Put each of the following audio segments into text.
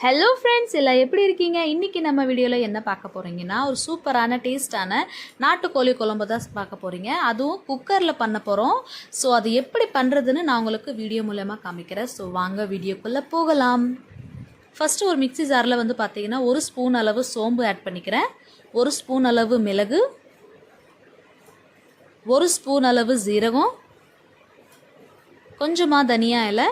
Hello friends எல்லாம் எப்படி இருக்கீங்க? இன்றைக்கி நம்ம வீடியோவில் என்ன பார்க்க போகிறீங்கன்னா ஒரு சூப்பரான டேஸ்டான நாட்டுக்கோழி குழம்பு தான் பார்க்க போகிறீங்க அதுவும் குக்கரில் பண்ண போகிறோம் ஸோ அது எப்படி பண்ணுறதுன்னு நான் உங்களுக்கு வீடியோ மூலயமா காமிக்கிறேன். ஸோ வாங்க வீடியோக்குள்ளே போகலாம். ஃபஸ்ட்டு ஒரு மிக்ஸி ஜாரில் வந்து பார்த்தீங்கன்னா ஒரு ஸ்பூன் அளவு சோம்பு ஆட் பண்ணிக்கிறேன். ஒரு ஸ்பூன் அளவு மிளகு. ஒரு ஸ்பூன் அளவு ஜீரகம் கொஞ்சமாக தனியா இலை.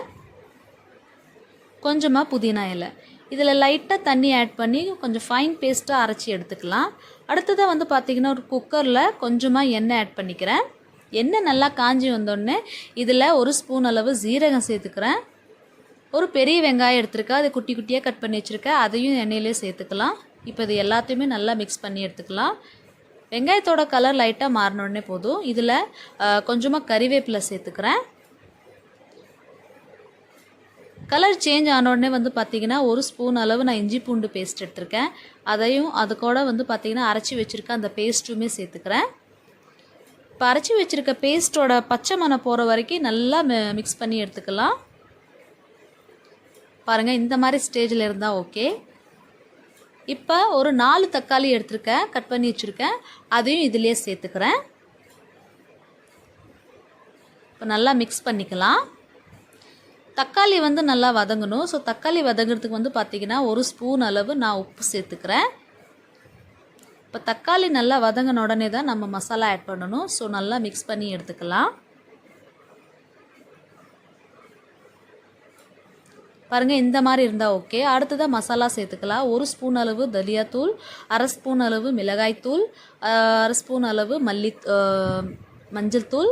கொஞ்சமாக புதினா இலை. இதில் லைட்டாக தண்ணி ஆட் பண்ணி கொஞ்சம் ஃபைன் பேஸ்ட்டாக அரைச்சி எடுத்துக்கலாம். அடுத்ததாக வந்து பார்த்திங்கன்னா ஒரு குக்கரில் கொஞ்சமாக எண்ணெய் ஆட் பண்ணிக்கிறேன். எண்ணெய் நல்லா காஞ்சி வந்தோடனே இதில் ஒரு ஸ்பூன் அளவு ஜீரகம் சேர்த்துக்கிறேன். ஒரு பெரிய வெங்காயம் எடுத்துருக்கேன். அதை குட்டி குட்டியாக கட் பண்ணி வச்சுருக்கேன். அதையும் எண்ணெயிலே சேர்த்துக்கலாம். இப்போ இது எல்லாத்தையுமே நல்லா மிக்ஸ் பண்ணி எடுத்துக்கலாம். வெங்காயத்தோட கலர் லைட்டாக மாறினோடனே போதும். இதில் கொஞ்சமாக கறிவேப்பிலை சேர்த்துக்கிறேன். கலர் சேஞ்ச் ஆனோடனே வந்து பார்த்திங்கன்னா ஒரு ஸ்பூன் அளவு நான் இஞ்சி பூண்டு பேஸ்ட் எடுத்திருக்கேன். அதையும் அது கூட வந்து பார்த்திங்கன்னா அரைச்சி வச்சுருக்க அந்த பேஸ்ட்டுமே சேர்த்துக்கிறேன். இப்போ அரைச்சி வச்சுருக்க பேஸ்ட்டோட பச்சை மனை போகிற வரைக்கும் நல்லா மிக்ஸ் பண்ணி எடுத்துக்கலாம். பாருங்கள் இந்த மாதிரி ஸ்டேஜில் இருந்தால் ஓகே இப்போ ஒரு நாலு தக்காளி எடுத்திருக்கேன் கட் பண்ணி வச்சுருக்கேன். அதையும் இதிலே சேர்த்துக்கிறேன். இப்போ நல்லா மிக்ஸ் பண்ணிக்கலாம். தக்காளி வந்து நல்லா வதங்கணும். ஸோ தக்காளி வதங்குறதுக்கு வந்து பார்த்திங்கன்னா ஒரு ஸ்பூன் அளவு நான் உப்பு சேர்த்துக்கிறேன். இப்போ தக்காளி நல்லா வதங்கின உடனே தான் நம்ம மசாலா ஆட் பண்ணணும். ஸோ நல்லா மிக்ஸ் பண்ணி எடுத்துக்கலாம். பாருங்கள் இந்த மாதிரி இருந்தால் ஓகே அடுத்ததாக மசாலா சேர்த்துக்கலாம். ஒரு ஸ்பூன் அளவு தலியாத்தூள் அரை ஸ்பூன் அளவு மிளகாய்த்தூள் அரை ஸ்பூன் அளவு மல்லி மஞ்சள் தூள்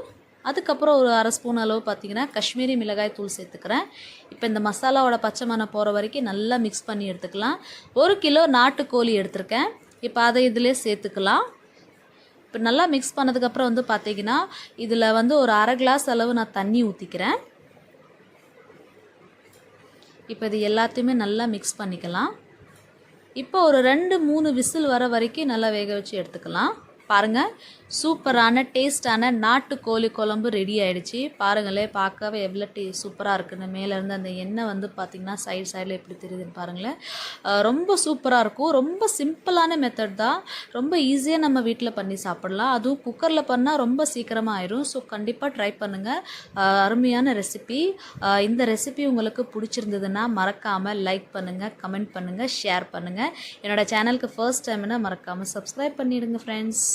அதுக்கப்புறம் ஒரு அரை ஸ்பூன் அளவு பார்த்திங்கன்னா காஷ்மீரி மிளகாய் தூள் சேர்த்துக்கிறேன். இப்போ இந்த மசாலாவோட பச்சை மணம் போகிற வரைக்கும் நல்லா மிக்ஸ் பண்ணி எடுத்துக்கலாம். ஒரு கிலோ நாட்டுக்கோழி எடுத்திருக்கேன். இப்போ அதை இதிலே சேர்த்துக்கலாம். இப்போ நல்லா மிக்ஸ் பண்ணதுக்கப்புறம் வந்து பார்த்திங்கன்னா இதில் வந்து ஒரு அரை கிளாஸ் அளவு நான் தண்ணி ஊற்றிக்கிறேன் இப்போ இது எல்லாத்தையுமே நல்லா மிக்ஸ் பண்ணிக்கலாம். இப்போ ஒரு ரெண்டு மூணு விசில் வர வரைக்கும் நல்லா வேக வச்சு எடுத்துக்கலாம். பாருங்கள் சூப்பரான டேஸ்டான நாட்டு கோழி குழம்பு ரெடி ஆகிடுச்சி பாருங்களேன் பார்க்கவே எவ்வளோ டே சூப்பராக இருக்குன்னு. மேலேருந்து அந்த எண்ணெய் வந்து பார்த்திங்கன்னா சைடு சைடில் எப்படி தெரியுதுன்னு பாருங்களேன். ரொம்ப சூப்பராக இருக்கும். ரொம்ப சிம்பிளான மெத்தட் தான். ரொம்ப ஈஸியாக நம்ம வீட்டில் பண்ணி சாப்பிட்லாம். அதுவும் குக்கரில் பண்ணால் ரொம்ப சீக்கிரமாக ஆயிரும். ஸோ கண்டிப்பாக ட்ரை பண்ணுங்கள் அருமையான ரெசிபி இந்த ரெசிபி உங்களுக்கு பிடிச்சிருந்ததுன்னா மறக்காமல் லைக் பண்ணுங்கள் கமெண்ட் பண்ணுங்கள் ஷேர் பண்ணுங்கள் என்னோடய சேனலுக்கு ஃபர்ஸ்ட் டைம்னா மறக்காமல் சப்ஸ்கிரைப் பண்ணிவிடுங்க ஃப்ரெண்ட்ஸ்